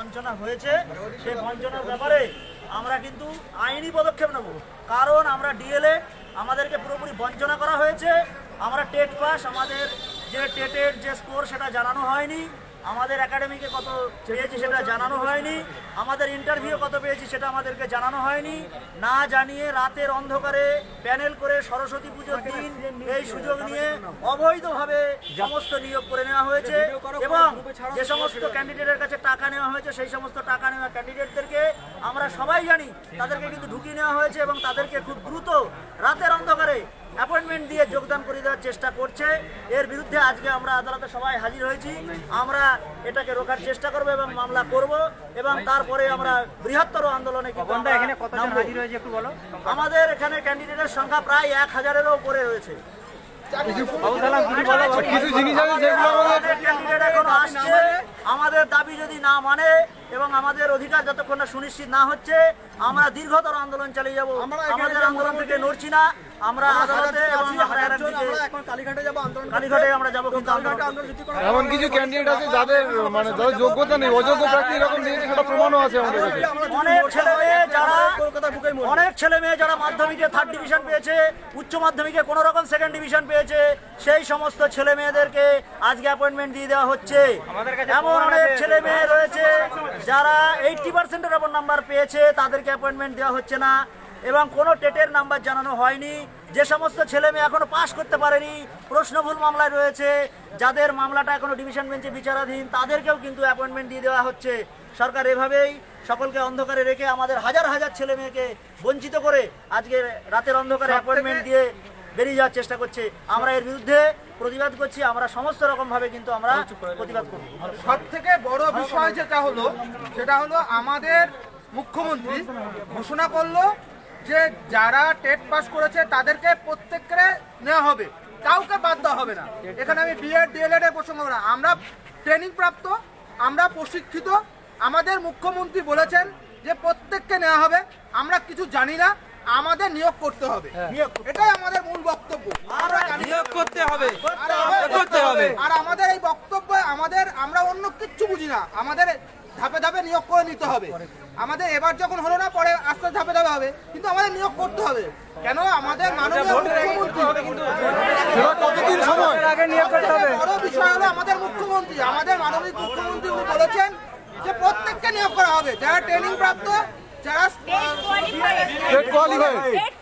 বঞ্চনা হয়েছে, সেই বঞ্চনার ব্যাপারে আমরা কিন্তু আইনি পদক্ষেপ নেব। কারণ আমরা ডিএলএ আমাদেরকে পুরোপুরি বঞ্চনা করা হয়েছে। আমরা টেট পাস, আমাদের যে টেটের যে স্কোর সেটা জানানো হয়নি। আমাদের একাডেমিকে কত পেয়েছি সেটা জানানো হয়নি। আমাদের ইন্টারভিউ কত পেয়েছি সেটা আমাদেরকে জানানো হয়নি। না জানিয়ে রাতের অন্ধকারে প্যানেল করে সরস্বতী পুজোর দিন এই সুযোগ নিয়ে অবৈধভাবে সমস্ত নিয়োগ করে নেওয়া হয়েছে এবং যে সমস্ত ক্যান্ডিডেটের কাছে টাকা নেওয়া হয়েছে সেই সমস্ত টাকা নেওয়া ক্যান্ডিডেটদেরকে আমরা সবাই জানি তাদেরকে কিন্তু ঢুকিয়ে নেওয়া হয়েছে এবং তাদেরকে খুব দ্রুত রাতের অন্ধকারে দিয়ে যোগদান করে দেওয়ার চেষ্টা করছে। এর বিরুদ্ধে আজকে আমরা আদালতে সবাই হাজির হয়েছি। আমরা এটাকে রোখার চেষ্টা করব এবং মামলা করব এবং তারপরে আমরা বৃহত্তর আন্দোলনে আমাদের এখানে ক্যান্ডিডেটের সংখ্যা প্রায় এক হাজারেরও উপরে রয়েছে। কিছু জিনিস আছে যেগুলো আমাদের আমাদের ক্যান্ডিডেট এখনও আসছে। আমাদের দাবি যদি না মানে এবং আমাদের অধিকার যতক্ষণ না সুনিশ্চিত না হচ্ছে আমরা দীর্ঘতর আন্দোলন চালিয়ে যাব। আমাদের আন্দোলন থেকে নড়ছি না। আমরা আদালতে কালীঘাটে যাব আন্দোলন কালীঘাটে আমরা যাব কিন্তু এমন কিছু ক্যান্ডিডেট আছে যাদের মানে যাদের যোগ্যতা নেই অযোগ্য প্রার্থী এরকম দিয়েছে সেটা প্রমাণও আছে আমাদের কাছে। অনেক ছেলে মেয়ে যারা কলকাতা অনেক ছেলে মেয়ে যারা মাধ্যমিকে থার্ড ডিভিশন পেয়েছে উচ্চ মাধ্যমিকে কোনো রকম সেকেন্ড ডিভিশন পেয়েছে সেই সমস্ত ছেলে মেয়েদেরকে আজকে অ্যাপয়েন্টমেন্ট দিয়ে দেওয়া হচ্ছে। এমন অনেক ছেলে মেয়ে রয়েছে যারা এইটটি পার্সেন্টের ওপর নাম্বার পেয়েছে তাদেরকে অ্যাপয়েন্টমেন্ট দেওয়া হচ্ছে না। এবং কোনো টেটের নাম্বার জানানো হয়নি। যে সমস্ত ছেলে মেয়ে এখনও পাশ করতে পারেনি প্রশ্নভুল মামলায় রয়েছে। যাদের মামলাটা এখনও ডিভিশন বেঞ্চে বিচারাধীন তাদেরকেও কিন্তু অ্যাপয়েন্টমেন্ট দিয়ে দেওয়া হচ্ছে। সরকার এভাবেই সকলকে অন্ধকারে রেখে আমাদের হাজার হাজার ছেলে মেয়েকে বঞ্চিত করে আজকে রাতের অন্ধকারে অ্যাপয়েন্টমেন্ট দিয়ে বেরিয়ে যাওয়ার চেষ্টা করছে। আমরা এর বিরুদ্ধে প্রতিবাদ করছি আমরা সমস্ত রকম ভাবে কিন্তু আমরা প্রতিবাদ করব। সব থেকে বড় বিষয় যেটা হলো সেটা হলো আমাদের মুখ্যমন্ত্রী ঘোষণা করল যে যারা টেট পাস করেছে তাদেরকে প্রত্যেককে নেওয়া হবে। কাউকে বাদ দেওয়া হবে না। এখানে আমি বিএড ডিএলএড এর প্রসঙ্গ না আমরা ট্রেনিং প্রাপ্ত আমরা প্রশিক্ষিত। আমাদের মুখ্যমন্ত্রী বলেছেন যে প্রত্যেককে নেওয়া হবে। আমরা কিছু জানি না। আমাদের নিয়োগ করতে হবে। এটাই আমাদের মূল বক্তব্য। নিয়োগ করতে হবে। করতে হবে। আর আমাদের এই বক্তব্য আমাদের আমরা অন্য কিচ্ছু বুঝি না। আমাদের ধাপে ধাপে নিয়োগ করে নিতে হবে। আমাদের এবার যখন হলো না পরে আস্তে ধাপে ধাপে হবে। কিন্তু আমাদের নিয়োগ করতে হবে। কেন আমাদের মুখ্যমন্ত্রী সেটা কতদিন সময়? আগে নিয়োগ করতে হবে। বড় বিষয় হলো আমাদের মুখ্যমন্ত্রী। আমাদের মাননীয় মুখ্যমন্ত্রী উনি বলেছেন যে প্রত্যেককে নিয়োগ করা হবে। যারা ট্রেনিং প্রাপ্ত যারা টেট কোয়ালিফাই টেট